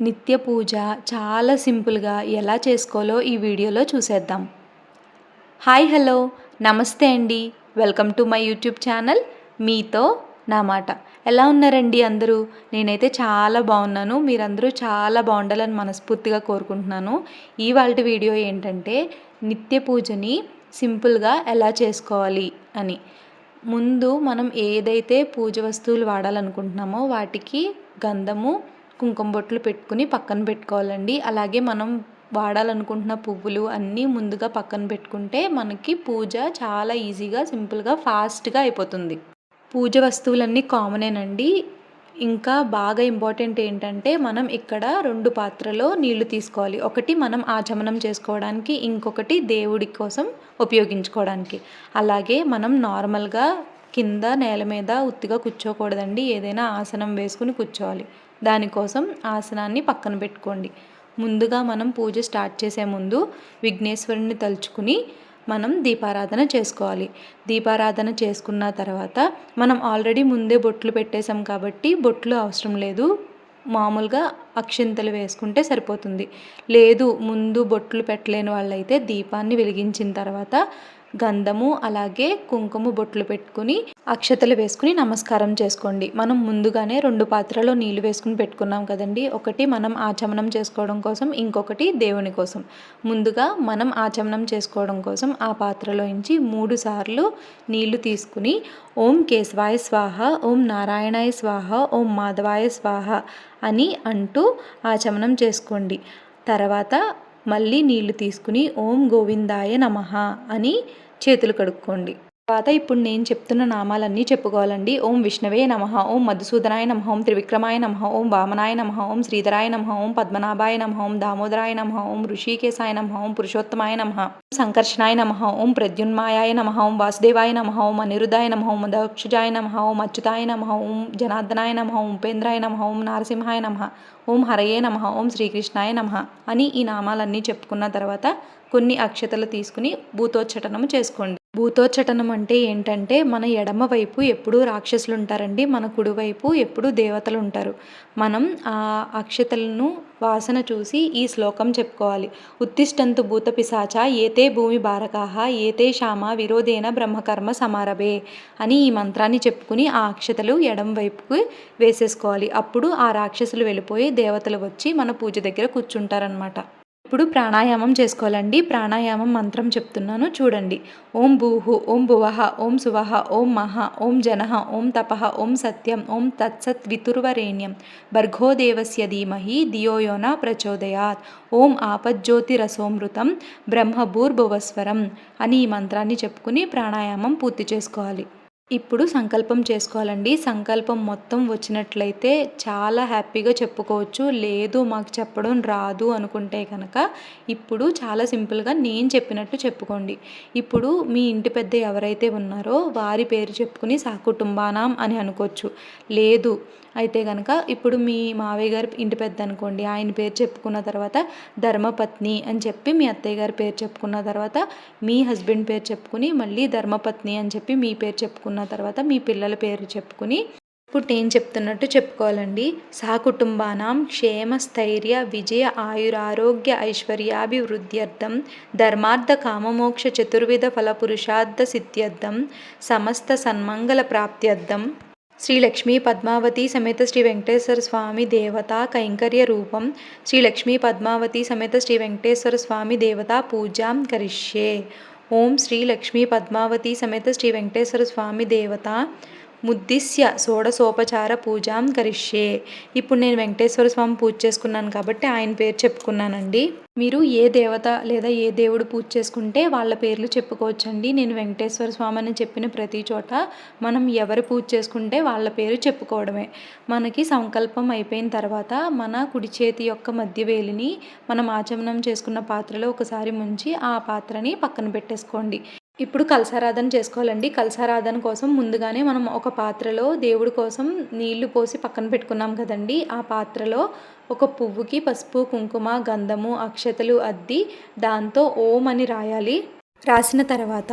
నిత్య పూజ చాలా సింపుల్గా ఎలా చేసుకోవాలో ఈ వీడియోలో చూసేద్దాం. హాయ్ హలో నమస్తే అండి. Welcome to my YouTube channel. మీతో నా మాట. ఎలా ఉన్నారండి అందరూ? నేనైతే చాలా బాగున్నాను. మీరందరూ చాలా బాగుండాలని మనస్ఫూర్తిగా కోరుకుంటున్నాను. ఇవాళ వీడియో ఏంటంటే నిత్య పూజని సింపుల్గా ఎలా చేసుకోవాలి అని. ముందు మనం ఏదైతే పూజ వస్తువులు వాడాలనుకుంటున్నామో వాటికి గంధము కుంకుమ బొట్లు పెట్టుకుని పక్కన పెట్టుకోవాలండి. అలాగే మనం వాడాలనుకుంటున్న పువ్వులు అన్నీ ముందుగా పక్కన పెట్టుకుంటే మనకి పూజ చాలా ఈజీగా సింపుల్గా ఫాస్ట్గా అయిపోతుంది. పూజ వస్తువులన్నీ కామనేనండి. ఇంకా బాగా ఇంపార్టెంట్ ఏంటంటే మనం ఇక్కడ రెండు పాత్రలో నీళ్ళు తీసుకోవాలి. ఒకటి మనం ఆచమనం చేసుకోవడానికి ఇంకొకటి దేవుడి కోసం ఉపయోగించుకోవడానికి. అలాగే మనం నార్మల్గా కింద నేల మీద ఉత్తిగా కూర్చోకూడదండి. ఏదైనా ఆసనం వేసుకుని కూర్చోవాలి. దానికోసం ఆసనాన్ని పక్కన పెట్టుకోండి. ముందుగా మనం పూజ స్టార్ట్ చేసే ముందు విఘ్నేశ్వరుని తలుచుకుని మనం దీపారాధన చేసుకోవాలి. దీపారాధన చేసుకున్న తర్వాత మనం ఆల్రెడీ ముందే బొట్లు పెట్టేశాం కాబట్టి బొట్లు అవసరం లేదు. మామూలుగా అక్షింతలు వేసుకుంటే సరిపోతుంది. లేదు ముందు బొట్లు పెట్టలేని వాళ్ళైతే దీపాన్ని వెలిగించిన తర్వాత గంధము అలాగే కుంకుమ బొట్లు పెట్టుకుని అక్షతలు వేసుకుని నమస్కారం చేసుకోండి. మనం ముందుగానే రెండు పాత్రలో నీళ్ళు వేసుకుని పెట్టుకున్నాం కదండి. ఒకటి మనం ఆచమనం చేసుకోవడం కోసం ఇంకొకటి దేవుని కోసం. ముందుగా మనం ఆచమనం చేసుకోవడం కోసం ఆ పాత్రలో నుంచి మూడు సార్లు నీళ్ళు తీసుకుని ఓం కేశవాయ స్వాహ ఓం నారాయణాయ స్వాహ ఓం మాధవాయ స్వాహ అని అంటూ ఆచమనం చేసుకోండి. తర్వాత మళ్ళీ నీళ్ళు తీసుకుని ఓం గోవిందాయ నమ అని చేతులు కడుక్కోండి. తర్వాత ఇప్పుడు నేను చెప్తున్న నామాలన్నీ చెప్పుకోవాలండి ఓం విష్ణవే నమ ఓం మధుసూదనాయ నమ ఓం త్రివిక్రమాయ నమ ఓం వామనాయ నమ ఓం శ్రీధరాయ నమ ఓం పద్మనాభాయ నమ ఓం దామోదరాయ నమ ఓం ఋషికేశాయ నమ ఓం పురుషోత్తమాయ నమ సంకర్షణాయ నమ ఓం ప్రద్యున్మాయాయ నమ ఓం వాసుదేవాయ నమ ఓం అనిరుద్ధాయ నమ ఓం దక్షజాయ నమ ఓం అచ్యుతాయ నమ ఓం జనార్దనాయ నమ ఓం ఉపేంద్రాయ నమ ఓం నారసింహాయ నమ ఓం హరయే నమ ఓం శ్రీకృష్ణాయ నమ అని ఈ నామాలన్నీ చెప్పుకున్న తర్వాత కొన్ని అక్షతలు తీసుకుని భూతోచ్చటనము చేసుకోండి భూతోచ్చటనం అంటే ఏంటంటే మన ఎడమ వైపు ఎప్పుడూ రాక్షసులు ఉంటారండి మన కుడివైపు ఎప్పుడూ దేవతలు ఉంటారు మనం ఆ అక్షతలను వాసన చూసి ఈ శ్లోకం చెప్పుకోవాలి. ఉత్తిష్టంతు భూత పిశాచ ఏతే భూమి బారకాహ ఏతే శామ విరోధేన బ్రహ్మకర్మ సమారభే అని ఈ మంత్రాన్ని చెప్పుకుని ఆ అక్షతలు ఎడం వైపుకి వేసేసుకోవాలి. అప్పుడు ఆ రాక్షసులు వెళ్ళిపోయి దేవతలు వచ్చి మన పూజ దగ్గర కూర్చుంటారనమాట ఇప్పుడు ప్రాణాయామం చేసుకోవాలండి. ప్రాణాయామం మంత్రం చెప్తున్నాను. చూడండి. ఓం భూహు ఓం భువహ ఓం సువహ ఓం మహ ఓం జనః ఓం తపః ఓం సత్యం ఓం తత్సత్ వితుర్వరేణ్యం. భర్గోదేవస్య ధీమహి ధియోయోన ప్రచోదయాత్. ఓం ఆపజ్యోతిరసోమృతం బ్రహ్మభూర్భువస్వరం అని ఈ మంత్రాన్ని చెప్పుకుని ప్రాణాయామం పూర్తి చేసుకోవాలి. ఇప్పుడు సంకల్పం చేసుకోవాలండి. సంకల్పం మొత్తం వచ్చినట్లయితే చాలా హ్యాపీగా చెప్పుకోవచ్చు. లేదు మాకు చెప్పడం రాదు అనుకుంటే కనుక ఇప్పుడు చాలా సింపుల్గా నేను చెప్పినట్టు చెప్పుకోండి. ఇప్పుడు మీ ఇంటి పెద్ద ఎవరైతే ఉన్నారో వారి పేరు చెప్పుకుని సాకుటుంబానాం అని అనుకోవచ్చు. లేదు అయితే కనుక ఇప్పుడు మీ మావయ్య గారి ఇంటి పెద్ద అనుకోండి. ఆయన పేరు చెప్పుకున్న తర్వాత ధర్మపత్ని అని చెప్పి మీ అత్తయ్య గారి పేరు చెప్పుకున్న తర్వాత మీ హస్బెండ్ పేరు చెప్పుకుని మళ్ళీ ధర్మపత్ని అని చెప్పి మీ పేరు చెప్పుకున్న తర్వాత మీ పిల్లల పేరు చెప్పుకుని ఇప్పుడు నేను చెప్తున్నట్టు చెప్పుకోవాలండి. సహకుటుంబానం క్షేమ స్థైర్య విజయ ఆయురారోగ్య ఐశ్వర్యాభివృద్ధ్యర్థం ధర్మార్థ కామమోక్ష చతుర్విధ ఫలపురుషార్థ సిద్ధ్యర్థం సమస్త సన్మంగళ ప్రాప్త్యర్థం. శ్రీ లక్ష్మీ పద్మావతి సమేత శ్రీ వెంకటేశ్వర స్వామి దేవత కైంకర్య రూపం. శ్రీ లక్ష్మీ పద్మావతి సమేత శ్రీ వెంకటేశ్వర స్వామి దేవత పూజాం కరిష్యే. ఓం శ్రీ లక్ష్మీ పద్మావతి సమేత శ్రీ వెంకటేశ్వర స్వామి దేవత. ముద్దిశ్య షోడసోపచార పూజాం కరిష్యే. ఇప్పుడు నేను వెంకటేశ్వర స్వామి పూజ చేసుకున్నాను కాబట్టి ఆయన పేరు చెప్పుకున్నానండి. మీరు ఏ దేవత లేదా ఏ దేవుడు పూజ చేసుకుంటే వాళ్ళ పేర్లు చెప్పుకోవచ్చండి. నేను వెంకటేశ్వర స్వామి అని చెప్పిన ప్రతి చోట మనం ఎవరు పూజ చేసుకుంటే వాళ్ళ పేరు చెప్పుకోవడమే. మనకి సంకల్పం అయిపోయిన తర్వాత మన కుడి చేతి యొక్క మధ్య వేలిని మనం ఆచమనం చేసుకున్న పాత్రలో ఒకసారి ముంచి ఆ పాత్రని పక్కన పెట్టేసుకోండి. ఇప్పుడు కలసారాధన చేసుకోవాలండి. కలసారాధన కోసం ముందుగానే మనం ఒక పాత్రలో దేవుడి కోసం నీళ్ళు పోసి పక్కన పెట్టుకున్నాం కదండి. ఆ పాత్రలో ఒక పువ్వుకి పసుపు కుంకుమ గంధము అక్షతలు అద్ది దాంతో ఓం అని రాయాలి. రాసిన తర్వాత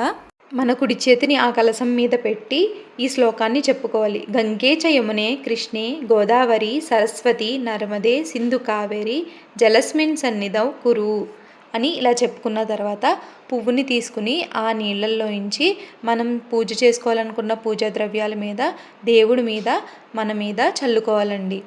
మన కుడి చేతిని ఆ కలశం మీద పెట్టి ఈ శ్లోకాన్ని చెప్పుకోవాలి. గంగే చ యమునే కృష్ణే గోదావరి సరస్వతి నర్మదే సింధు కావేరి జలస్మిన్ సన్నిధౌ కురు. అని ఇలా చెప్పుకున్న తర్వాత పువ్వుని తీసుకుని ఆ నీళ్ళల్లోంచి మనం పూజ చేసుకోవాలనుకున్న పూజా ద్రవ్యాల మీద దేవుడి మీద మన మీద చల్లుకోవాలండి.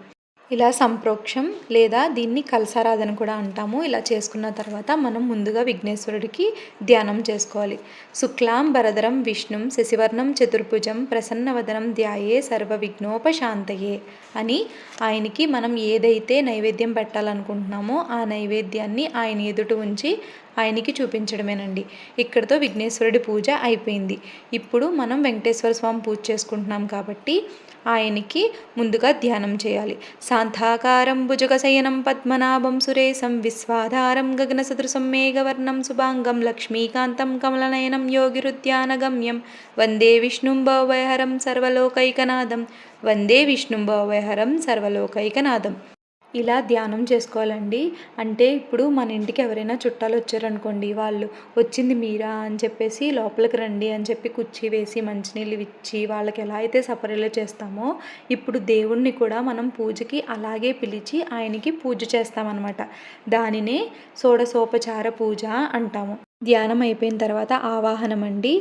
ఇలా సంప్రోక్షం లేదా దీన్ని కలసారాధన కూడా అంటాము. ఇలా చేసుకున్న తర్వాత మనం ముందుగా విఘ్నేశ్వరుడికి ధ్యానం చేసుకోవాలి. శుక్లాం భరధరం విష్ణుం శశివర్ణం చతుర్భుజం ప్రసన్నవదనం ధ్యాయే సర్వ విఘ్నోపశాంతయే అని ఆయనకి మనం ఏదైతే నైవేద్యం పెట్టాలనుకుంటున్నామో ఆ నైవేద్యాన్ని ఆయన ఎదుట ఉంచి ఆయనకి చూపించడమేనండి. ఇక్కడతో విఘ్నేశ్వరుడి పూజ అయిపోయింది. ఇప్పుడు మనం వెంకటేశ్వర స్వామి పూజ చేసుకుంటున్నాం కాబట్టి ఆయనకి ముందుగా ధ్యానం చేయాలి. శాంతాకారం భుజగశయనం పద్మనాభం సురేశం విశ్వాధారం గగన సదృశం మేఘవర్ణం శుభాంగం లక్ష్మీకాంతం కమలనయనం యోగిరుద్యానగమ్యం వందే విష్ణుం భవహరం సర్వలోకైకనాథం వందే విష్ణుం భవహరం సర్వలోకైకనాథం ఇలా ధ్యానం చేసుకోవాలండి. అంటే ఇప్పుడు మన ఇంటికి ఎవరైనా చుట్టాలు వచ్చారనుకోండి వాళ్ళు వచ్చింది మీరా? అని చెప్పేసి లోపలికి రండి అని చెప్పి కుర్చీ వేసి మంచినీళ్ళు ఇచ్చి వాళ్ళకి ఎలా అయితే సపరేలో చేస్తామో ఇప్పుడు దేవుణ్ణి కూడా మనం పూజకి అలాగే పిలిచి ఆయనకి పూజ చేస్తామన్నమాట. దానినే షోడశోపచార పూజ అంటాము. ధ్యానం అయిపోయిన తర్వాత ఆవాహనం అండి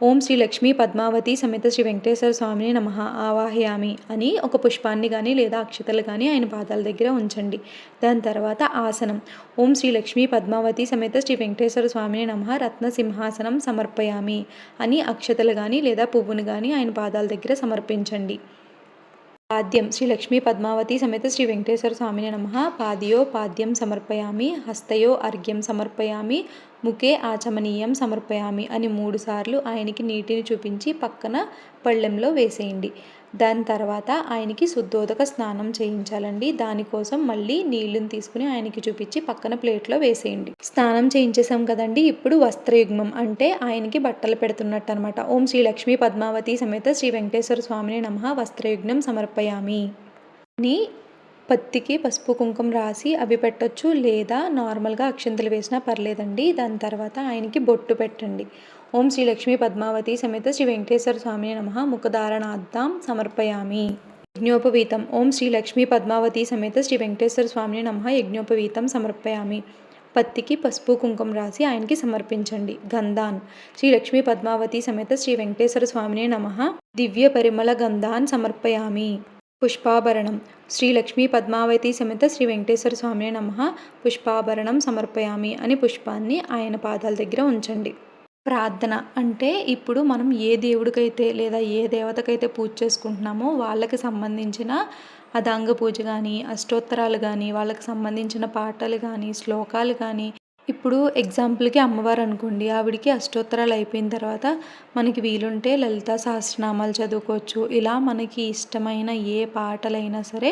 ఓం శ్రీ లక్ష్మీ పద్మావతి సమేత శ్రీ వెంకటేశ్వర స్వామిని నమ ఆవాహయామి అని ఒక పుష్పాన్ని కానీ లేదా అక్షతలు కానీ ఆయన పాదాల దగ్గర ఉంచండి. దాని తర్వాత ఆసనం. ఓం శ్రీ లక్ష్మీ పద్మావతి సమేత శ్రీ వెంకటేశ్వర స్వామిని నమ రత్న సింహాసనం సమర్పయామి అని అక్షతలు కానీ లేదా పువ్వును కానీ ఆయన పాదాల దగ్గర సమర్పించండి. పాద్యం. శ్రీ లక్ష్మీ పద్మావతి సమేత శ్రీ వెంకటేశ్వర స్వామిని నమ. పాదియో పాద్యం సమర్పయామి హస్తయో అర్ఘ్యం సమర్పయామి ముఖే ఆచమనీయం సమర్పయామి అని మూడుసార్లు ఆయనకి నీటిని చూపించి పక్కన పళ్ళెంలో వేసేయండి. దాని తర్వాత ఆయనకి శుద్ధోదక స్నానం చేయించాలండి. దానికోసం మళ్ళీ నీళ్ళని తీసుకుని ఆయనకి చూపించి పక్కన ప్లేట్లో వేసేయండి. స్నానం చేయించేసాం కదండి. ఇప్పుడు వస్త్రయుగ్మం అంటే ఆయనకి బట్టలు పెడుతున్నట్టు అనమాట ఓం శ్రీ లక్ష్మీ పద్మావతి సమేత శ్రీ వెంకటేశ్వర స్వామిని నమ వస్త్రయుగ్నం సమర్పయామి. ని పత్తికి పసుపు కుంకుమ రాసి అవి పెట్టొచ్చు లేదా నార్మల్గా అక్షంతలు వేసినా పర్లేదండి. దాని తర్వాత ఆయనకి బొట్టు పెట్టండి. ఓం శ్రీలక్ష్మి పద్మావతి సమేత శ్రీ వెంకటేశ్వర స్వామి నమ. ముఖధారణార్థం సమర్పయామి. యజ్ఞోపవీతం. ఓం శ్రీ లక్ష్మీ పద్మావతి సమేత శ్రీ వెంకటేశ్వర స్వామి నమ. యజ్ఞోపవీతం సమర్పయామి. పత్తికి పసుపు కుంకుమ రాసి ఆయనకి సమర్పించండి. గంధాన్. శ్రీ లక్ష్మీ పద్మావతి సమేత శ్రీ వెంకటేశ్వర స్వామిని నమ. దివ్య పరిమళ గంధాన్ సమర్పయామి. పుష్పాభరణం. శ్రీ లక్ష్మీ పద్మావతి సమేత శ్రీ వెంకటేశ్వర స్వామి నమ. పుష్పాభరణం సమర్పయామి అని పుష్పాన్ని ఆయన పాదాల దగ్గర ఉంచండి. ప్రార్థన అంటే ఇప్పుడు మనం ఏ దేవుడికైతే లేదా ఏ దేవతకైతే పూజ చేసుకుంటున్నామో వాళ్ళకి సంబంధించిన అదాంగ పూజ కానీ అష్టోత్తరాలు కానీ వాళ్ళకి సంబంధించిన పాటలు కానీ శ్లోకాలు కానీ ఇప్పుడు ఎగ్జాంపుల్కి అమ్మవారు అనుకోండి ఆవిడికి అష్టోత్తరాలు అయిపోయిన తర్వాత మనకి వీలుంటే లలిత సహస్రనామాలు చదువుకోవచ్చు. ఇలా మనకి ఇష్టమైన ఏ పాటలైనా సరే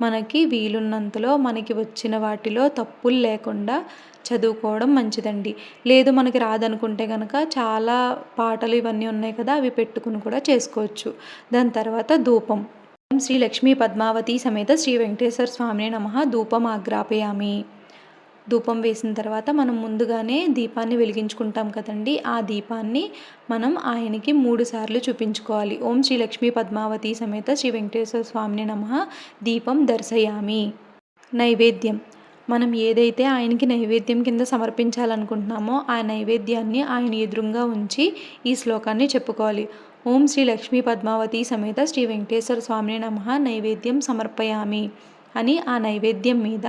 మనకి వీలున్నంతలో మనకి వచ్చిన వాటిలో తప్పులు లేకుండా చదువుకోవడం మంచిదండి. లేదు మనకి రాదనుకుంటే కనుక చాలా పాటలు ఇవన్నీ ఉన్నాయి కదా అవి పెట్టుకుని కూడా చేసుకోవచ్చు. దాని తర్వాత ధూపం. శ్రీ లక్ష్మీ పద్మావతి సమేత శ్రీ వెంకటేశ్వర స్వామి నమ ధూపం ఆగ్రాపయామి. ధూపం వేసిన తర్వాత మనం ముందుగానే దీపాన్ని వెలిగించుకుంటాం కదండి. ఆ దీపాన్ని మనం ఆయనకి మూడు సార్లు చూపించుకోవాలి. ఓం శ్రీ లక్ష్మీ పద్మావతి సమేత శ్రీ వెంకటేశ్వర స్వామిని నమ. దీపం దర్శయామి. నైవేద్యం. మనం ఏదైతే ఆయనకి నైవేద్యం కింద సమర్పించాలనుకుంటున్నామో ఆ నైవేద్యాన్ని ఆయన ఎదురుగా ఉంచి ఈ శ్లోకాన్ని చెప్పుకోవాలి. ఓం శ్రీ లక్ష్మీ పద్మావతి సమేత శ్రీ వెంకటేశ్వర స్వామిని నమ. నైవేద్యం సమర్పయామి. అని ఆ నైవేద్యం మీద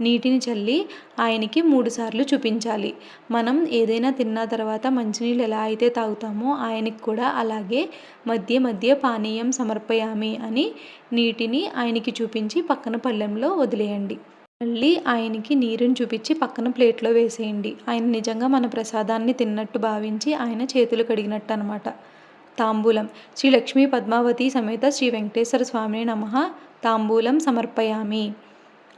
నీటిని చల్లి ఆయనకి మూడుసార్లు చూపించాలి. మనం ఏదైనా తిన్న తర్వాత మంచినీళ్ళు ఎలా అయితే తాగుతామో ఆయనకి కూడా అలాగే మధ్య మధ్య పానీయం సమర్పయామి అని నీటిని ఆయనకి చూపించి పక్కన పళ్ళెంలో వదిలేయండి. మళ్ళీ ఆయనకి నీరుని చూపించి పక్కన ప్లేట్లో వేసేయండి. ఆయన నిజంగా మన ప్రసాదాన్ని తిన్నట్టు భావించి ఆయన చేతులు కడిగినట్టు అనమాట తాంబూలం. శ్రీ లక్ష్మీ పద్మావతి సమేత శ్రీ వెంకటేశ్వర స్వామిని నమ. తాంబూలం సమర్పయామి.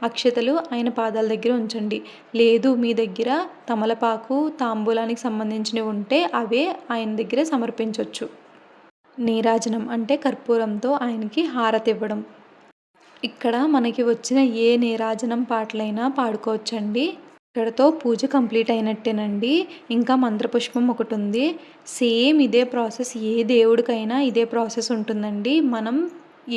అక్షతలు ఆయన పాదాల దగ్గర ఉంచండి. లేదు మీ దగ్గర తమలపాకు తాంబూలానికి సంబంధించినవి ఉంటే అవే ఆయన దగ్గర సమర్పించవచ్చు నీరాజనం అంటే కర్పూరంతో ఆయనకి హారతి ఇవ్వడం. ఇక్కడ మనకి వచ్చిన ఏ నీరాజనం పాటలైనా పాడుకోవచ్చండి. ఇక్కడతో పూజ కంప్లీట్ అయినట్టేనండి. ఇంకా మంత్రపుష్పం ఒకటి ఉంది సేమ్ ఇదే ప్రాసెస్ ఏ దేవుడికైనా ఇదే ప్రాసెస్ ఉంటుందండి. మనం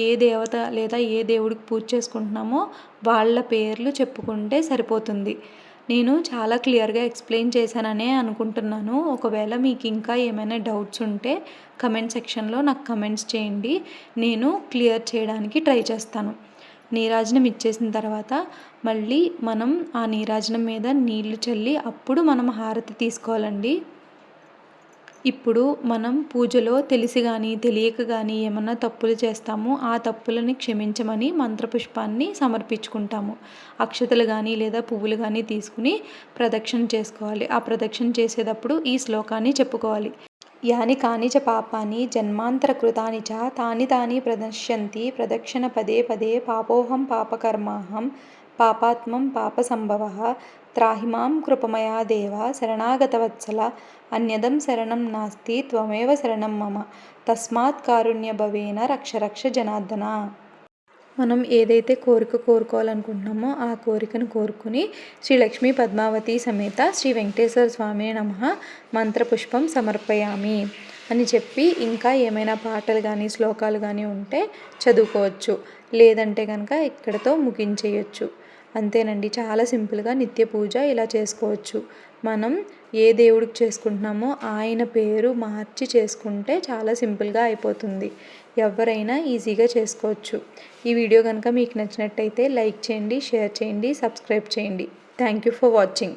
ఏ దేవత లేదా ఏ దేవుడికి పూజ చేసుకుంటున్నామో వాళ్ళ పేర్లు చెప్పుకుంటే సరిపోతుంది. నేను చాలా క్లియర్గా ఎక్స్ప్లెయిన్ చేశాననే అనుకుంటున్నాను. ఒకవేళ మీకు ఇంకా ఏమైనా డౌట్స్ ఉంటే కమెంట్ సెక్షన్లో నాకు కమెంట్స్ చేయండి. నేను క్లియర్ చేయడానికి ట్రై చేస్తాను. నీరాజనం ఇచ్చేసిన తర్వాత మళ్ళీ మనం ఆ నీరాజనం మీద నీళ్ళు చల్లి అప్పుడు మనం హారతి తీసుకోవాలండి. ఇప్పుడు మనం పూజలో తెలిసి కానీ తెలియక కానీ ఏమన్నా తప్పులు చేస్తామో ఆ తప్పులని క్షమించమని మంత్రపుష్పాన్ని సమర్పించుకుంటాము. అక్షతలు కానీ లేదా పువ్వులు కానీ తీసుకుని ప్రదక్షిణ చేసుకోవాలి. ఆ ప్రదక్షిణ చేసేటప్పుడు ఈ శ్లోకాన్ని చెప్పుకోవాలి. యాని కాని చ పాపాని జన్మాంతరకృతాని చ తాని తాని ప్రదశ్యంతి ప్రదక్షిణ పదే పదే పాపోహం పాపకర్మాహం పాపాత్మం పాపసంభవ త్రాహిమాం కృపమయా దేవ శరణాగతవత్సల అన్యదం శరణం నాస్తి త్వమేవ శరణం మమ తస్మాత్ కారుణ్యభవేన రక్ష రక్ష జనార్దన మనం ఏదైతే కోరిక కోరుకోవాలనుకుంటున్నామో ఆ కోరికను కోరుకుని శ్రీ లక్ష్మీ పద్మావతి సమేత శ్రీ వెంకటేశ్వర స్వామి నమ మంత్రపుష్పం సమర్పయామి అని చెప్పి ఇంకా ఏమైనా పాటలు కానీ శ్లోకాలు కానీ ఉంటే చదువుకోవచ్చు. లేదంటే కనుక ఇక్కడతో ముగించేయచ్చు. అంతేనండి. చాలా సింపుల్గా నిత్య పూజ ఇలా చేసుకోవచ్చు. మనం ఏ దేవుడికి చేసుకుంటున్నామో ఆయన పేరు మార్చి చేసుకుంటే చాలా సింపుల్గా అయిపోతుంది. ఎవరైనా ఈజీగా చేసుకోవచ్చు. ఈ వీడియో కనుక మీకు నచ్చినట్టయితే లైక్ చేయండి షేర్ చేయండి సబ్స్క్రైబ్ చేయండి. Thank you for watching.